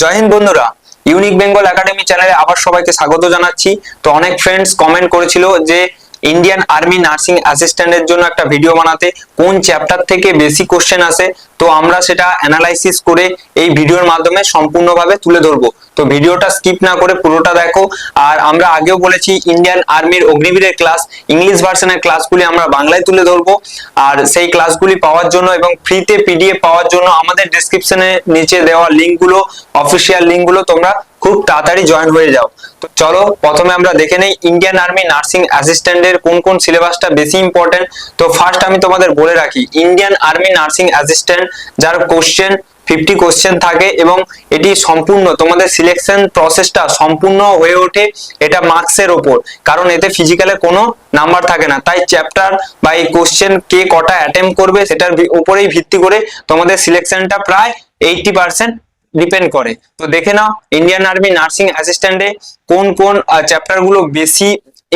জয় হিন্দ বন্ধুরা unique Bengal academy চ্যানেলে আবার সবাইকে স্বাগত জানাচ্ছি। তো অনেক ফ্রেন্ডস কমেন্ট করেছিল যে ইন্ডিয়ান আর্মি নার্সিং অ্যাসিস্ট্যান্টের জন্য একটা ভিডিও বানাতে, কোন চ্যাপ্টার থেকে বেশি কোশ্চেন আসে, তো আমরা সেটা অ্যানালাইসিস করে এই ভিডিওর মাধ্যমে সম্পূর্ণভাবে তুলে ধরবো। তো ভিডিওটা স্কিপ না করে পুরোটা দেখো। আর আমরা আগেও বলেছি ইন্ডিয়ান আর্মির অগ্নিবীরের ক্লাস ইংলিশ ভার্সনের ক্লাসগুলি আমরা বাংলায় তুলে ধরবো। আর সেই ক্লাসগুলি পাওয়ার জন্য এবং ফ্রিতে পিডিএফ পাওয়ার জন্য আমাদের ডিসক্রিপশনে নিচে দেওয়া লিঙ্কগুলো অফিসিয়াল লিঙ্কগুলো তোমরা খুব তাড়াতাড়ি জয়েন হয়ে যাও। তো চলো, প্রথমে আমরা দেখে নেই ইন্ডিয়ান আর্মি নার্সিং অ্যাসিস্ট্যান্টের কোন কোন সিলেবাসটা বেশি ইম্পর্টেন্ট তো ফার্স্ট আমি তোমাদের বলে রাখি ইন্ডিয়ান আর্মি নার্সিং অ্যাসিস্ট্যান্ট যার কোশ্চেন ফিফটি কোশ্চেন থাকে এবং এটি সম্পূর্ণ, তোমাদের সিলেকশন প্রসেসটা সম্পূর্ণ হয়ে ওঠে এটা মার্কসের ওপর। কারণ এতে ফিজিক্যালে কোনো নাম্বার থাকে না। তাই চ্যাপ্টার বা এই কোশ্চেন কে কটা অ্যাটেম্প করবে, সেটার উপরেই ভিত্তি করে তোমাদের সিলেকশনটা প্রায় এইটটি পার্সেন্ট ডিপেন্ড করে। তো দেখে নাও ইন্ডিয়ান আর্মি নার্সিং অ্যাসিস্ট্যান্টে কোন কোন চ্যাপ্টারগুলো বেশি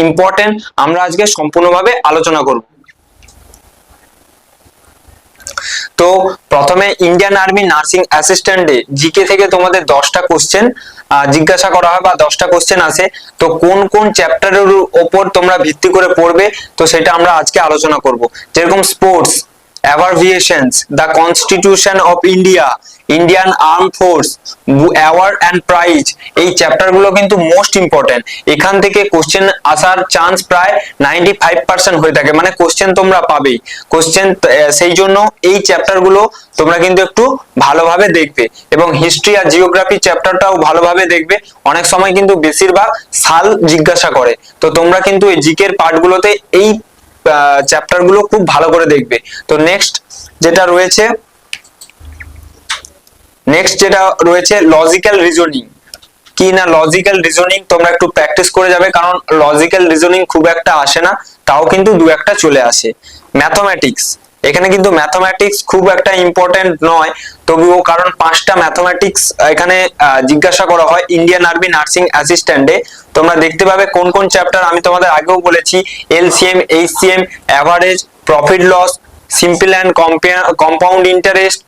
ইম্পর্টেন্ট আমরা আজকে সম্পূর্ণভাবে আলোচনা করব। তো প্রথমে ইন্ডিয়ান আর্মি নার্সিং অ্যাসিস্ট্যান্টে জিকে থেকে তোমাদের দশটা কোশ্চেন জিজ্ঞাসা করা হয় বা দশটা কোশ্চেন আসে। তো কোন কোন চ্যাপ্টারের ওপর তোমরা ভিত্তি করে পড়বে, তো সেটা আমরা আজকে আলোচনা করব। যেরকম sports abbreviations the constitution of India Indian arm force award and prize এই চ্যাপ্টারগুলো কিন্তু মোস্ট ইম্পর্টেন্ট এখান থেকে কোশ্চেন আসার চান্স প্রায় নাইনটি ফাইভ পার্সেন্ট হয়ে থাকে। মানে কোশ্চেন তোমরা পাবেই। কোশ্চেন সেই জন্য এই চ্যাপ্টারগুলো তোমরা কিন্তু একটু ভালোভাবে দেখবে। এবং হিস্ট্রি আর জিওগ্রাফি চ্যাপ্টারটাও ভালোভাবে দেখবে। অনেক সময় কিন্তু বেশিরভাগ সাল জিজ্ঞাসা করে। তো তোমরা কিন্তু এই জিকের পার্টগুলোতে এই চ্যাপ্টারগুলো খুব ভালো করে দেখবে। তো নেক্সট যেটা রয়েছে নেক্সট যেটা রয়েছে লজিক্যাল রিজনিং কি না লজিক্যাল রিজনিং তোমরা একটু প্র্যাকটিস করে যাবে, কারণ লজিক্যাল রিজনিং খুব একটা আসে না, তাও কিন্তু দু একটা চলে আসে। ম্যাথমেটিক্স এখানে কিন্তু ম্যাথমেটিক্স খুব একটা ইম্পর্টেন্ট নয়। তবুও কারণ পাঁচটা ম্যাথমেটিক্স এখানে জিজ্ঞাসা করা হয় ইন্ডিয়ান আর্মি নার্সিং অ্যাসিস্ট্যান্টে তোমরা দেখতে পাবে কোন কোন চ্যাপ্টার আমি তোমাদের আগেও বলেছি LCM HCM average profit loss simple and compound interest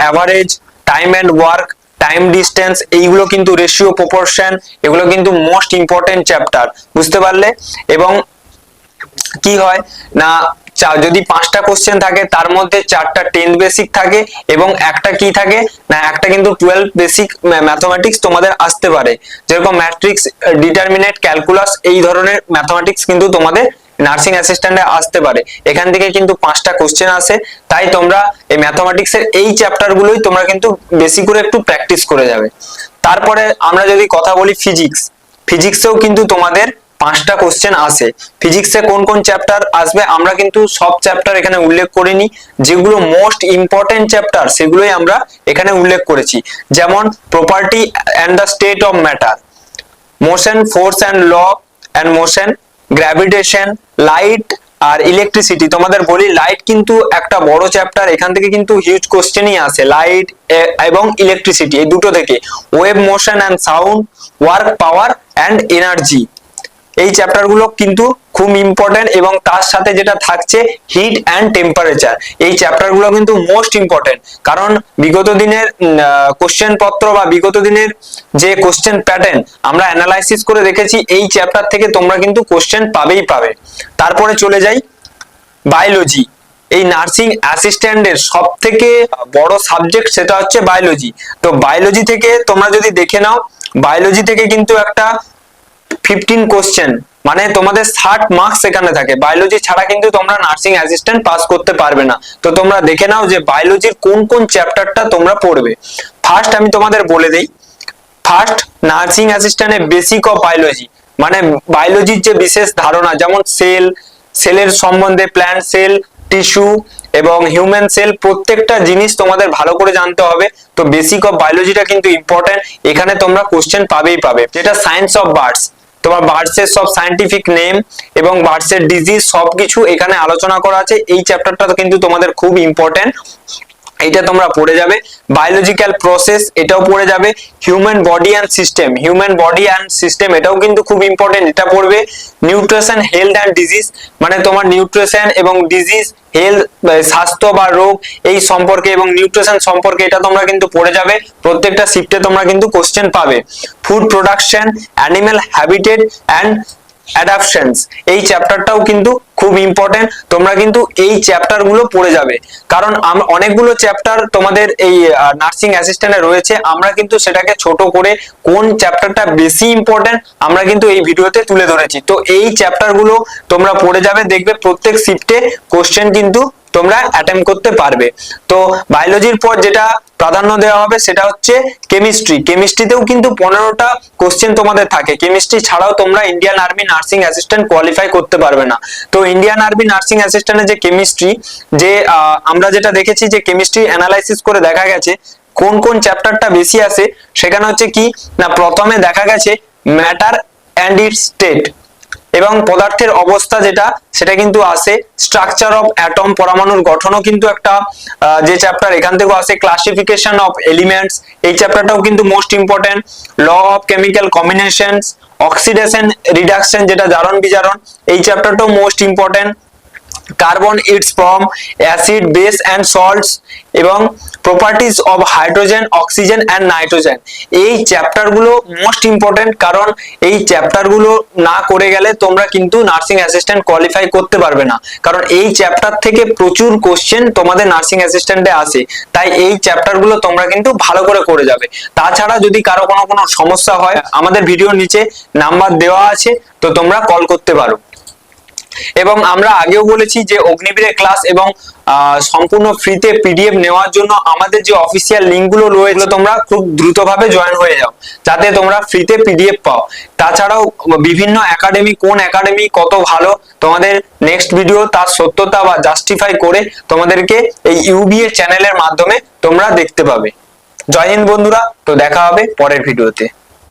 average time and work time distance এইগুলো কিন্তু রেশিও প্রপোর্শন এগুলো কিন্তু মোস্ট ইম্পর্টেন্ট চ্যাপ্টার বুঝতে পারলে? এবং কি হয়? না যদি পাঁচটা কোশ্চেন থাকে, তার মধ্যে চারটা টেন বেসিক থাকে এবং একটা কি থাকে? না, একটা কিন্তু টুয়েলভ বেসিক ম্যাথমেটিক্স তোমাদের আসতে পারে। যেরকম ম্যাট্রিক্স ডিটারমিনেট ক্যালকুলাস এই ধরনের ম্যাথমেটিক্স কিন্তু তোমাদের নার্সিং অ্যাসিস্ট্যান্টে আসতে পারে। এখান থেকে কিন্তু পাঁচটা কোশ্চেন আসে। তাই তোমরা এই ম্যাথমেটিক্স এর এই চ্যাপ্টার গুলোই তোমরা কিন্তু বেশি করে একটু প্র্যাকটিস করে যাবে। তারপরে আমরা যদি কথা বলি ফিজিক্স ফিজিক্সেও কিন্তু তোমাদের পাঁচটা কোশ্চেন আসে। ফিজিক্সে কোন কোন চ্যাপ্টার আসবে, আমরা কিন্তু সব চ্যাপ্টার এখানে উল্লেখ করিনি। যেগুলো মোস্ট ইম্পর্টেন্ট চ্যাপ্টার সেগুলোই আমরা এখানে উল্লেখ করেছি। যেমন property and the state of matter motion force and law and motion gravitation light R electricity তোমাদের বলি লাইট কিন্তু একটা বড় চ্যাপ্টার এখান থেকে কিন্তু হিউজ কোশ্চেনই আসে। লাইট এবং ইলেকট্রিসিটি এই দুটো থেকে। Wave motion and sound work power and energy এই চ্যাপ্টারগুলো কিন্তু খুব ইম্পর্টেন্ট এবং তার সাথে যেটা থাকছে হিট অ্যান্ড টেম্পারেচার এই চ্যাপ্টারগুলো কিন্তু মোস্ট ইম্পর্টেন্ট কারণ বিগত দিনের কোশ্চেন পত্র বা বিগত দিনের যে কোশ্চেন প্যাটার্ন আমরা অ্যানালাইসিস করে দেখেছি, এই চ্যাপ্টার থেকে তোমরা কিন্তু কোশ্চেন পাবেই পাবে। তারপরে চলে যাই বায়োলজি এই নার্সিং অ্যাসিস্ট্যান্টের সব থেকে বড় সাবজেক্ট সেটা হচ্ছে বায়োলজি তো বায়োলজি থেকে তোমরা যদি দেখে নাও বায়োলজি থেকে কিন্তু একটা ফিফটিন কোশ্চেন মানে তোমাদের ষাট মার্কস এখানে থাকে। বায়োলজি ছাড়া কিন্তু তোমরা নার্সিং অ্যাসিস্ট্যান্ট পাস করতে পারবে না। তো তোমরা দেখে নাও যে বায়োলজির কোন কোন চ্যাপ্টারটা তোমরা পড়বে। ফার্স্ট আমি তোমাদের বলে দেই। ফার্স্ট নার্সিং অ্যাসিস্ট্যান্টের বেসিক অফ বায়োলজি মানে বায়োলজির যে বিশেষ ধারণা, যেমন সেল সেলের সম্বন্ধে প্ল্যান্ট সেল টিস্যু এবং হিউম্যান সেল প্রত্যেকটা জিনিস তোমাদের ভালো করে জানতে হবে। তো বেসিক অফ বায়োলজিটা কিন্তু ইম্পর্টেন্ট এখানে তোমরা কোশ্চেন পাবেই পাবে। যেটা সায়েন্স অফ বার্ডস তোমার ভার্সের সব সায়েন্টিফিক নেম এবং ভার্সের ডিজিজ সবকিছু এখানে আলোচনা করা আছে। এই চ্যাপ্টারটা কিন্তু তোমাদের খুব ইম্পর্টেন্ট এইটা তোমরা পড়ে যাবে। বায়োলজিক্যাল প্রসেস এটাও পড়ে যাবে। Human body and system human body and system এটাও কিন্তু খুব ইম্পর্টেন্ট এটা পড়বে। নিউট্রিশন হেলথ অ্যান্ড ডিজিজ মানে তোমার নিউট্রিশন এবং ডিজিজ হেলথ স্বাস্থ্য বা রোগ, এই সম্পর্কে এবং নিউট্রিশন সম্পর্কে এটা তোমরা কিন্তু পড়ে যাবে। প্রত্যেকটা শিফটে তোমরা কিন্তু কোশ্চেন পাবে। Food production animal habitat and adaptations এই চ্যাপ্টারটাও কিন্তু খুব ইম্পর্টেন্ট তোমরা কিন্তু এই চ্যাপ্টারগুলো পড়ে যাবে। কারণ অনেকগুলো চ্যাপ্টার তোমাদের এই নার্সিং অ্যাসিস্ট্যান্টে রয়েছে। আমরা কিন্তু সেটাকে ছোট করে কোন চ্যাপ্টারটা বেশি ইম্পর্টেন্ট আমরা কিন্তু এই ভিডিওতে তুলে ধরেছি। তো এই চ্যাপ্টারগুলো তোমরা পড়ে যাবে, দেখবে প্রত্যেক শিফটে কোশ্চেন কিন্তু তোমরা অ্যাটেম্প করতে পারবে। তো বায়োলজির পর যেটা প্রাধান্য দেওয়া হবে সেটা হচ্ছে কেমিস্ট্রি কেমিস্ট্রিতেও কিন্তু পনেরোটা কোশ্চেন তোমাদের থাকে। কেমিস্ট্রি ছাড়াও তোমরা Indian army nursing assistant qualify করতে পারবে না। তো ইন্ডিয়ান আর্মি নার্সিং অ্যাসিস্ট্যান্টের যে কেমিস্ট্রি যে আমরা যেটা দেখেছি যে কেমিস্ট্রি অ্যানালাইসিস করে দেখা গেছে, কোন কোন চ্যাপ্টারটা বেশি আছে সেখানে হচ্ছে কি, না প্রথমে দেখা গেছে ম্যাটার অ্যান্ড ইটস স্টেট এবং পদার্থের অবস্থা যেটা, সেটা কিন্তু আসে স্ট্রাকচার অফ অ্যাটম পরমাণুর গঠনও কিন্তু একটা যে চ্যাপ্টার এখান থেকেও আসে ক্লাসিফিকেশন অফ এলিমেন্টস এই চ্যাপ্টারটাও কিন্তু most important law of chemical combinations oxidation reduction যেটা জারণ বিজারণ এই চ্যাপ্টারটাও most important carbon its form acid base and salts এবং properties of hydrogen oxygen and nitrogen এই চ্যাপ্টারগুলো মোস্ট ইম্পর্টেন্ট কারণ এই চ্যাপ্টারগুলো না করে গেলে তোমরা কিন্তু নার্সিং অ্যাসিস্ট্যান্ট কোয়ালিফাই করতে পারবে না। কারণ এই চ্যাপ্টার থেকে প্রচুর কোশ্চেন তোমাদের নার্সিং অ্যাসিস্ট্যান্টে আসে। তাই এই চ্যাপ্টারগুলো তোমরা কিন্তু ভালো করে করে যাবে। তাছাড়া যদি কারও কোনো কোনো সমস্যা হয়, আমাদের ভিডিওর নিচে নাম্বার দেওয়া আছে, তো তোমরা কল করতে পারো। এবং আমরা আগেও বলেছি যে অগ্নিবীরের ক্লাস এবং সম্পূর্ণ ফ্রিতে পিডিএফ নেওয়ার জন্য আমাদের যে অফিসিয়াল লিঙ্কগুলো রয়েছে তোমরা খুব দ্রুতভাবে জয়েন হয়ে যাও, যাতে তোমরা ফ্রিতে পিডিএফ পাও। তাছাড়াও বিভিন্ন একাডেমি কোন একাডেমি কত ভালো, তোমাদের নেক্সট ভিডিও তার সত্যতা বা জাস্টিফাই করে তোমাদেরকে এই ইউবিএ চ্যানেলের মাধ্যমে তোমরা দেখতে পাবে। জয় হিন্দ বন্ধুরা, তো দেখা হবে পরের ভিডিওতে